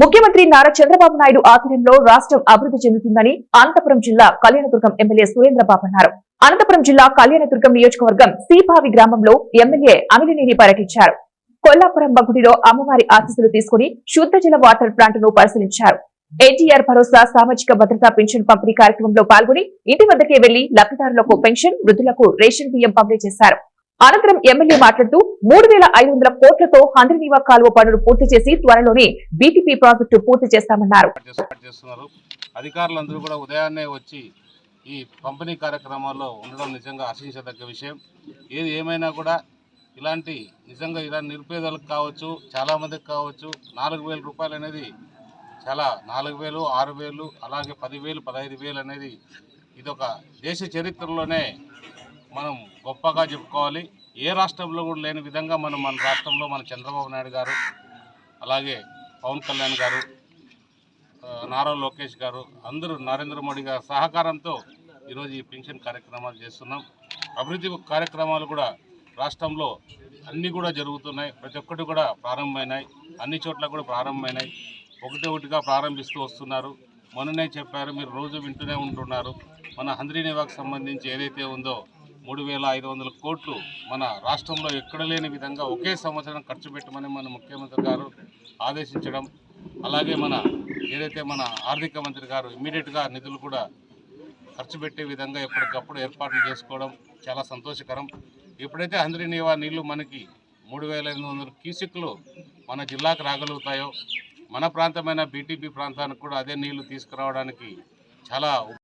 ముఖ్యమంత్రి నారా చంద్రబాబు నాయుడు ఆధ్వర్యంలో రాష్ట్రం అభివృద్ధి చెందుతుందని అనంతపురం జిల్లా కళ్యాణదుర్గం ఎమ్మెల్యే సురేంద్రబాబు అన్నారు. అనంతపురం జిల్లా కళ్యాణదుర్గం నియోజకవర్గం సీపావి గ్రామంలో ఎమ్మెల్యే అమిలినేని పర్యటించారు కొల్లాపురం బగుడిలో అమ్మవారి ఆశీస్సులు తీసుకుని శుద్ధ జల వాటర్ ప్లాంట్ను పరిశీలించారు. ఎన్టీఆర్ భరోసా సామాజిక భద్రతా పెన్షన్ పంపిణీ కార్యక్రమంలో పాల్గొని ఇంటి వద్దకే వెళ్ళి లబ్ధిదారులకు పెన్షన్ వృద్ధులకు రేషన్ బియ్యం పంపిణీ చేశారు. అనంతరం ఎమ్మెల్యే మాట్లాడుతూ మూడు వేల ఐదు వందల కోట్లతో హంద్రీనీవా కాలువ పనులు పూర్తి చేసి త్వరలోనే బీటీపీ ప్రాజెక్టు పూర్తి చేస్తామన్నారు. చేస్తున్నారు. అధికారులందరూ కూడా ఉదయాన్నే వచ్చి ఈ పంపిణీ కార్యక్రమాల్లో ఉండడం నిజంగా ఆశించదగ్గ విషయం. ఏది ఏమైనా కూడా ఇలాంటి నిజంగా ఇలాంటి నిరుపేదలకు కావచ్చు చాలామందికి కావచ్చు నాలుగు వేల రూపాయలు అనేది చాలా నాలుగు వేలు ఆరు వేలు అలాగే పదివేలు పదహైదు వేలు అనేది ఇదొక దేశ చరిత్రలోనే మనం గొప్పగా చెప్పుకోవాలి. ఏ రాష్ట్రంలో కూడా లేని విధంగా మనం మన రాష్ట్రంలో మన చంద్రబాబు నాయుడు గారు అలాగే పవన్ కళ్యాణ్ గారు నారా లోకేష్ గారు అందరూ నరేంద్ర మోడీ గారి సహకారంతో ఈరోజు ఈ పెన్షన్ కార్యక్రమాలు చేస్తున్నాం. అభివృద్ధి కార్యక్రమాలు కూడా రాష్ట్రంలో అన్నీ కూడా జరుగుతున్నాయి. ప్రతి ఒక్కటి కూడా ప్రారంభమైనాయి. అన్ని చోట్ల కూడా ప్రారంభమైనాయి. ఒకటి ఒకటిగా ప్రారంభిస్తూ వస్తున్నారు. మొన్ననే చెప్పారు మీరు రోజు వింటూనే ఉంటున్నారు. మన హంద్రీనివాకు సంబంధించి ఏదైతే ఉందో మూడు వేల ఐదు వందల కోట్లు మన రాష్ట్రంలో ఎక్కడ లేని విధంగా ఒకే సంవత్సరం ఖర్చు పెట్టమని మన ముఖ్యమంత్రి గారు ఆదేశించడం అలాగే మన ఏదైతే మన ఆర్థిక మంత్రి గారు ఇమ్మీడియట్గా నిధులు కూడా ఖర్చు పెట్టే విధంగా ఎప్పటికప్పుడు ఏర్పాట్లు చేసుకోవడం చాలా సంతోషకరం. ఎప్పుడైతే హంద్రీనీవా నీళ్ళు మనకి మూడు వేల ఎనిమిది వందల క్యూసిక్లు మన జిల్లాకు రాగలుగుతాయో మన ప్రాంతమైన బీటీపీ ప్రాంతానికి కూడా అదే నీళ్ళు తీసుకురావడానికి చాలా